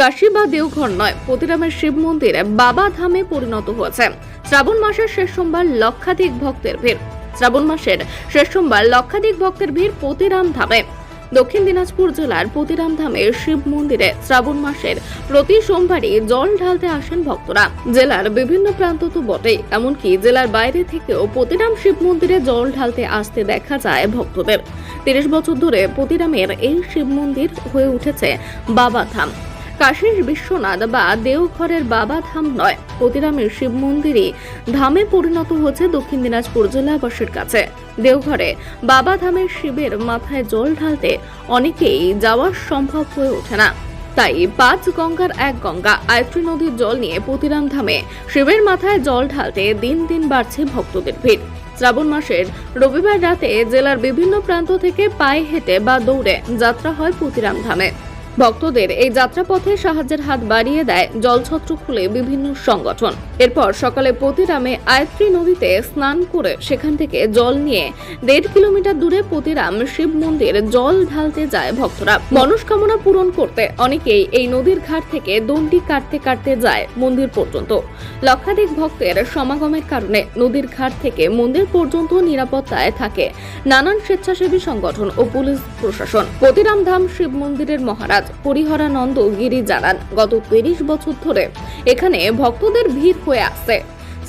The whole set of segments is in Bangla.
কাশী বা দেওঘর নয় পতিরামের শিব মন্দির বাবা ধামে পরিণত হয়েছে। শ্রাবণ মাসের শেষ সোমবার লক্ষাধিক ভক্তের ভিড়। শ্রাবণ মাসের শেষ সোমবার লক্ষাধিক ভক্তের ভিড় পতিরাম ধামে। দক্ষিণ দিনাজপুর জেলার পতিরাম ধামে শিব মন্দিরে শ্রাবণ মাসের প্রতি সোমবারই জল ঢালতে আসেন ভক্তরা। জেলার বিভিন্ন প্রান্ত তো বটেই, এমনকি জেলার বাইরে থেকেও পতিরাম শিব মন্দিরে জল ঢালতে আসতে দেখা যায় ভক্তদের। তিরিশ বছর ধরে পতিরামের এই শিব মন্দির হয়ে উঠেছে বাবা ধাম। কাশীর বিশ্বনাথ বা দেওঘরের বাবা ধাম নয় পতিরামের শিব মন্দিরই ধামে পরিণত হচ্ছে দক্ষিণ দিনাজপুর জেলাবাসীর কাছে। দেওঘরে বাবা ধামের শিবের মাথায় জল ঢালতে অনেকেই যাওয়া সম্ভব হয়ে ওঠে না। তাই পাঁচ গঙ্গার এক গঙ্গা, আয়ত্রী নদীর জল নিয়ে পতিরাম ধামে শিবের মাথায় জল ঢালতে দিন দিন বাড়ছে ভক্তদের ভিড়। শ্রাবণ মাসের রবিবার রাতে জেলার বিভিন্ন প্রান্ত থেকে পায়ে হেঁটে বা দৌড়ে যাত্রা হয় পুতিরাম ধামে। ভক্তদের এই যাত্রাপথে সাহায্যের হাত বাড়িয়ে দেয় জলছত্র খুলে বিভিন্ন সংগঠন। এরপর সকালে পতিরামে আয়ত্রী নদীতে স্নান করে সেখান থেকে জল নিয়ে দেড় কিলোমিটার দূরে পতিরাম শিব মন্দির জল ঢালতে যায় ভক্তরা। মনস্কামনা পূরণ করতে অনেকেই এই নদীর ঘাট থেকে দণ্ডি কাটতে কাটতে যায় মন্দির পর্যন্ত। লক্ষাধিক ভক্তের সমাগমের কারণে নদীর ঘাট থেকে মন্দির পর্যন্ত নিরাপত্তায় থাকে নানান স্বেচ্ছাসেবী সংগঠন ও পুলিশ প্রশাসন। পতিরাম ধাম শিব মন্দিরের মহারাজ পরিহরানন্দ গিরি জানান গত তিরিশ বছর ধরে এখানে ভক্তদের ভিড় হয়ে আসছে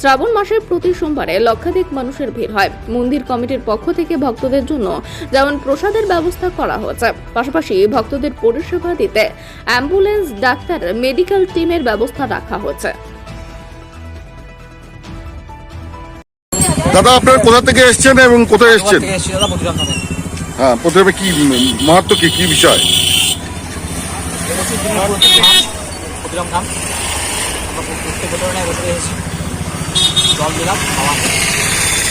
শ্রাবণ মাসের প্রতি সোমবারে লক্ষাধিক মানুষের ভিড় হয়। মন্দির কমিটির পক্ষ থেকে ভক্তদের জন্য যেমন প্রসাদের ব্যবস্থা করা হয়েছে পাশাপাশি ভক্তদের পরিষেবা দিতে অ্যাম্বুলেন্স ডাক্তার মেডিকেল টিমের ব্যবস্থা রাখা হয়েছে। দাদা আপনার কোথা থেকে এসছেন এবং কোথায় এসছেন? হ্যাঁ প্রথমে কি মাহাত্ম কি কি বিষয় এবছর দিনের প্রথম ধাম প্রতিরাম ধাম। প্রত্যেক বছর না এসেছি জল দিলাম খাওয়া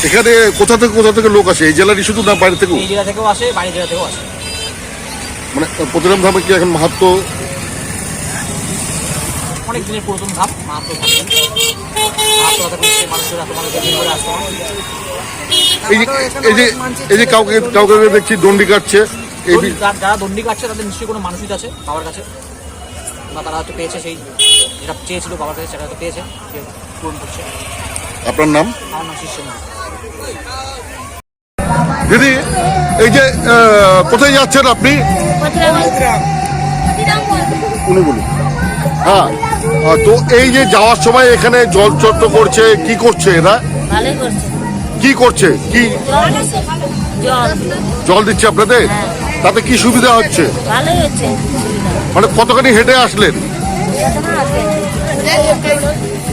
এখানে কোথা থেকে কোথা থেকে লোক আসে? এই জেলারই শুধু না বাইরে থেকেও? এই জেলা থেকেও আসে বাইরের জেলা থেকেও আসে। মানে প্রতিরাম ধামে কি এখন মাহাত্ম? অনেক দিনের পুরাতন ধাপ মাহাত্ম থাকে। এই যে এই যে কাউকে কাউকে দেখছি দণ্ডি কাটছে। যারা- যারা দণ্ডি কাটছে তাদের নিশ্চয়ই কোনো মানুষই আছে বাবার কাছে। বা তারা হয়তো পেয়েছে সেই যেটা চেয়েছিল বাবার কাছে সেটা হয়তো পেয়েছে পূরণ করছে। আপনার নাম? আমার নাম শিষ্য দিদি এই যে কোথায় যাচ্ছেন আপনি? উনি হ্যাঁ তো এই যে যাওয়ার সময় এখানে জল চট্ট করছে কি করছে এরা? কি করছে? কি? জল। দিচ্ছে জল। জল দিচ্ছে আপনাদের? তাতে কি সুবিধা হচ্ছে? ভালোই হচ্ছে। সুবিধা মানে কতখানি হেঁটে আসলেন? এখনও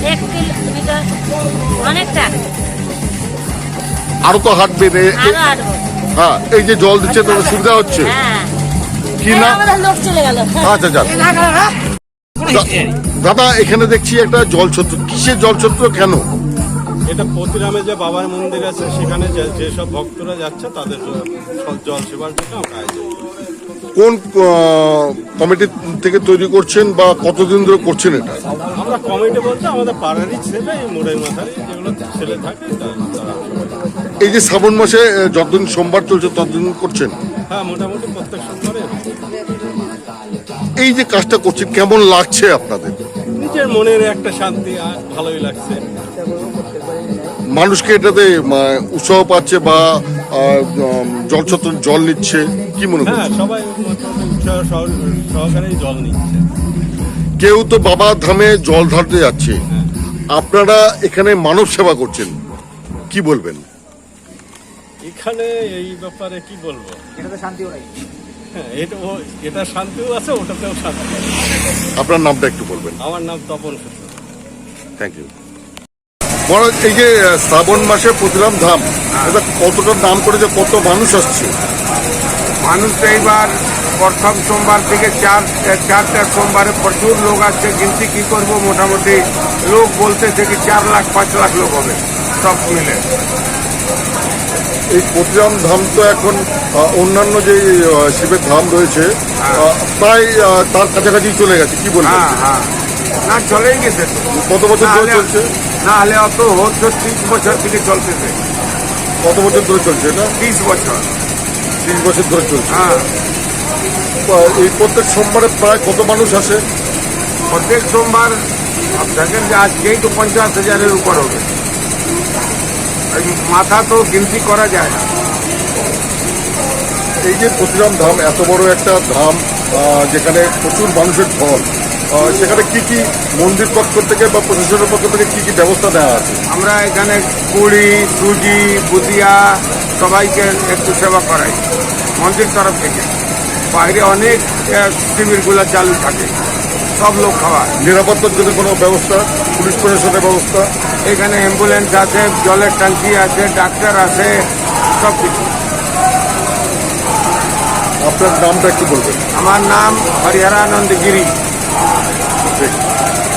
এক কিলোমিটার অনেকটা। আরও তো হাঁটবেন এ- আরও এ- আটবো হ্যাঁ এই যে জল দিচ্ছে তাতে সুবিধা হচ্ছে? হ্যাঁ। কি না আমাদের লোক চলে গেল। আচ্ছা যান দা- দাদা এখানে দেখছি একটা জল জলছত্র। কিসের জলছত্র কেন? এটা প্রতিরামে যে বাবার মন্দির আছে সেখানে যে যেসব ভক্তরা যাচ্ছে তাদের সব জল সেবার জন্য আমরা আয়োজন করি। কোন কমিটি থেকে তৈরি করছেন বা কতদিন ধরে করছেন এটা? আমরা কমিটি বলতে আমাদের পাড়ারই ছেলে এই মোড়ের মাথারই যেগুলো ছেলে থাকে এই যে শ্রাবণ মাসে যতদিন সোমবার চলছে ততদিন করছেন? হ্যাঁ মোটামুটি প্রত্যেক সোমবারে এই যে কাজটা করছেন কেমন লাগছে আপনাদের? নিজের মনের একটা শান্তি আর ভালোই লাগছে। মানুষকে এটাতে উৎসাহ পাচ্ছে বা আহ, উম, জলছত্র জল নিচ্ছে। কি মনে হ্যাঁ করছে সবাই সহকারেই জল নিচ্ছে। কেউ তো বাবা ধামে জল ঢালতে যাচ্ছে। আপনারা এখানে মানব সেবা করছেন। কি বলবেন? এখানে এই ব্যাপারে কি বলব? এটাতে শান্তিও নাই। হ্যাঁ এটা ও- এটা শান্তিও আছে ওটাতেও শান্তি আছে। আপনার নামটা একটু বলবেন। আমার নাম তপন সূত্র থ্যাংক ইউ বড় এই যে শ্রাবণ মাসে প্রতিরাম ধাম এটা কতটা নাম করেছে কত মানুষ আসছে? মানুষ তো এইবার প্রথম সোমবার থেকে চার চারটা সোমবারে প্রচুর লোক আসছে। গিনতি কি করব? মোটামুটি লোক বলতেছে কি চার লাখ পাঁচ লাখ লোক হবে সব মিলে। এই প্রতিরাম ধাম তো এখন অন্যান্য যে শিবের ধাম রয়েছে প্রায় তার কাছাকাছি চলে গেছে কি বলবেন? হ্যাঁ হ্যাঁ। না চলেই গেছে কত বছর চলছে? না হলে অত হচ্ছে ত্রিশ বছর থেকে চলতেছে। কত বছর ধরে চলছে না তিরিশ বছর। তিরিশ বছর ধরে চলছে। হ্যাঁ। এই প্রত্যেক সোমবারে প্রায় কত মানুষ আসে? প্রত্যেক সোমবার দেখেন যে আজকেই তো পঞ্চাশ হাজারের উপর হবে। মাথা তো গিনতি করা যায় না। এই যে প্রতিরাম ধাম এত বড় একটা ধাম যেখানে প্রচুর মানুষের ঢল আহ, সেখানে কি কি মন্দির পক্ষ থেকে বা প্রশাসনের পক্ষ থেকে কি কি ব্যবস্থা দেওয়া আছে? আমরা এখানে কুড়ি সুজি বুদিয়া সবাইকে একটু সেবা করাই মন্দির তরফ থেকে। বাইরে অনেক শিবিরগুলো চালু থাকে সব লোক খাওয়া নিরাপত্তার জন্য কোনো ব্যবস্থা? পুলিশ প্রশাসনের ব্যবস্থা? এখানে অ্যাম্বুলেন্স আছে জলের ট্যাঙ্কি আছে ডাক্তার আছে সব কিছু। আপনার নামটা একটু বলবেন। আমার নাম হরিহরানন্দ গিরি। district.